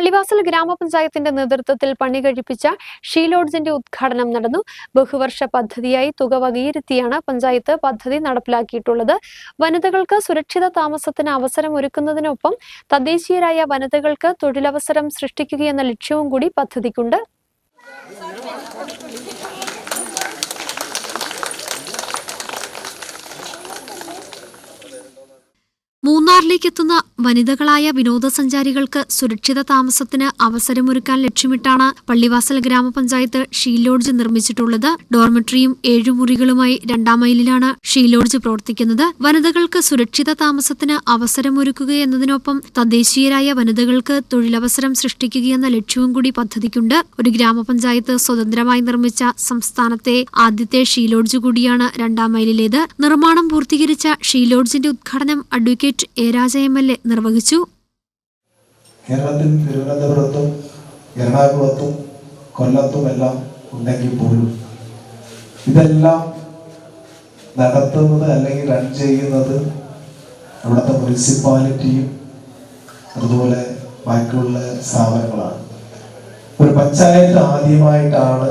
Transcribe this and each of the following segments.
പള്ളിവാസൽ ഗ്രാമപഞ്ചായത്തിന്റെ നേതൃത്വത്തിൽ പണി കഴിപ്പിച്ച ഷീലോഡ്ജിന്റെ ഉദ്ഘാടനം നടന്നു. ബഹുവർഷ പദ്ധതിയായി തുക വകയിരുത്തിയാണ് പഞ്ചായത്ത് പദ്ധതി നടപ്പിലാക്കിയിട്ടുള്ളത്. വനിതകൾക്ക് സുരക്ഷിത താമസത്തിന് അവസരം ഒരുക്കുന്നതിനൊപ്പം തദ്ദേശീയരായ വനിതകൾക്ക് തൊഴിലവസരം സൃഷ്ടിക്കുകയെന്ന ലക്ഷ്യവും കൂടി പദ്ധതിക്കുണ്ട്. മൂന്നാറിലേക്ക് എത്തുന്ന വനിതകളായ വിനോദസഞ്ചാരികൾക്ക് സുരക്ഷിത താമസത്തിന് അവസരമൊരുക്കാൻ ലക്ഷ്യമിട്ടാണ് പള്ളിവാസൽ ഗ്രാമപഞ്ചായത്ത് ഷീലോഡ്ജ് നിർമ്മിച്ചിട്ടുള്ളത്. ഡോർമെട്രിയും ഏഴു മുറികളുമായി രണ്ടാം മൈലിലാണ് ഷീലോഡ്ജ് പ്രവർത്തിക്കുന്നത്. വനിതകൾക്ക് സുരക്ഷിത താമസത്തിന് അവസരമൊരുക്കുക എന്നതിനൊപ്പം തദ്ദേശീയരായ വനിതകൾക്ക് തൊഴിലവസരം സൃഷ്ടിക്കുകയെന്ന ലക്ഷ്യവും കൂടി പദ്ധതിക്കുണ്ട്. ഒരു ഗ്രാമപഞ്ചായത്ത് സ്വതന്ത്രമായി നിർമ്മിച്ച സംസ്ഥാനത്തെ ആദ്യത്തെ ഷീലോഡ്ജ് കൂടിയാണ് രണ്ടാം മൈലിലേത്. നിർമ്മാണം പൂർത്തീകരിച്ച ഷീലോഡ്ജിന്റെ ഉദ്ഘാടനം advocate A Raja M L A നിർവഹിച്ചു. കേരളത്തിൽ തിരുവനന്തപുരത്തും എറണാകുളത്തും കൊല്ലത്തുമെല്ലാം ഉണ്ടെങ്കിൽ പോലും ഇതെല്ലാം നടത്തുന്നത് അല്ലെങ്കിൽ റൺ ചെയ്യുന്നത് അവിടുത്തെ മുനിസിപ്പാലിറ്റിയും അതുപോലെ ബാക്കിയുള്ള സ്ഥാപനങ്ങളാണ്. ഒരു പഞ്ചായത്ത് ആദ്യമായിട്ടാണ്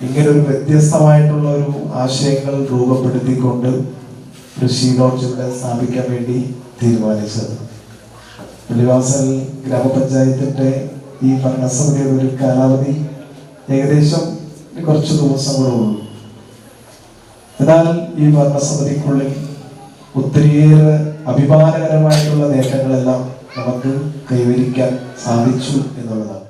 ഇങ്ങനെ ഒരു വ്യത്യസ്തമായിട്ടുള്ള ഒരു ആശയങ്ങൾ രൂപപ്പെടുത്തിക്കൊണ്ട് കൃഷി ലോഡ്ജ് ഇവിടെ സ്ഥാപിക്കാൻ വേണ്ടി തീരുമാനിച്ചത്. പുലിവാസൽ ഗ്രാമപഞ്ചായത്തിന്റെ ഈ ഭരണസമിതിയുടെ ഒരു കാലാവധി ഏകദേശം കുറച്ച് ദിവസങ്ങളേ ഉള്ളൂ. എന്നാൽ ഈ ഭരണസമിതിക്കുള്ളിൽ ഒത്തിരിയേറെ അഭിമാനകരമായിട്ടുള്ള നേട്ടങ്ങളെല്ലാം നമുക്ക് കൈവരിക്കാൻ സാധിച്ചു എന്നുള്ളതാണ്.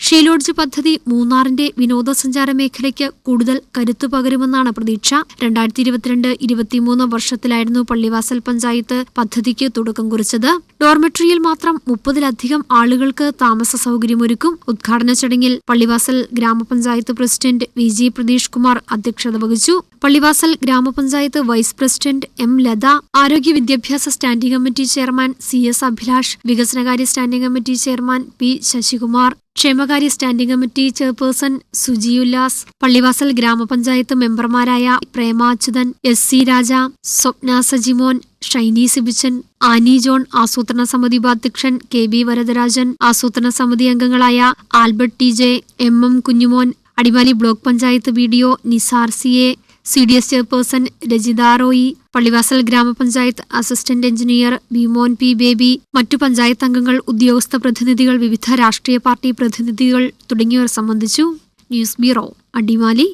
ഷീ ലോഡ്ജ് പദ്ധതി മൂന്നാറിന്റെ വിനോദസഞ്ചാര മേഖലയ്ക്ക് കൂടുതൽ കരുത്തു പകരുമെന്നാണ് പ്രതീക്ഷ. രണ്ടായിരത്തി ഇരുപത്തിരണ്ട് ഇരുപത്തിമൂന്ന് വർഷത്തിലായിരുന്നു പള്ളിവാസൽ പഞ്ചായത്ത് പദ്ധതിക്ക് തുടക്കം കുറിച്ചത്. ഡോർമെട്രിയിൽ മാത്രം മുപ്പതിലധികം ആളുകൾക്ക് താമസ സൗകര്യമൊരുക്കും. ഉദ്ഘാടന ചടങ്ങിൽ പള്ളിവാസൽ ഗ്രാമപഞ്ചായത്ത് president V G Pratheesh Kumar അധ്യക്ഷത വഹിച്ചു. പള്ളിവാസൽ ഗ്രാമപഞ്ചായത്ത് വൈസ് പ്രസിഡന്റ് എം ലത ആരോഗ്യ വിദ്യാഭ്യാസ standing committee chairman C S Abhilash വികസനകാര്യ standing committee chairman P Sasikumar ക്ഷേമകാര്യ standing committee chairperson Suji Ullas Pallivasal ഗ്രാമപഞ്ചായത്ത് മെമ്പർമാരായ Premachyuthan S C Raja Swapna Sajimon Shiny Sibichan Annie John ആസൂത്രണ സമിതി ഉപാധ്യക്ഷൻ കെ ബി വരദരാജൻ ആസൂത്രണ സമിതി അംഗങ്ങളായ Albert T J M M Kunjumon Adimali block panchayat B D O Nisar C A C D S chairperson Rajitha Roy Pallivasal ഗ്രാമപഞ്ചായത്ത് assistant engineer Bheemon P Baby മറ്റു പഞ്ചായത്ത് അംഗങ്ങൾ ഉദ്യോഗസ്ഥ പ്രതിനിധികൾ വിവിധ രാഷ്ട്രീയ പാർട്ടി പ്രതിനിധികൾ തുടങ്ങിയവർ സംബന്ധിച്ചു ന്യൂസ് ബ്യൂറോ അടിമാലി.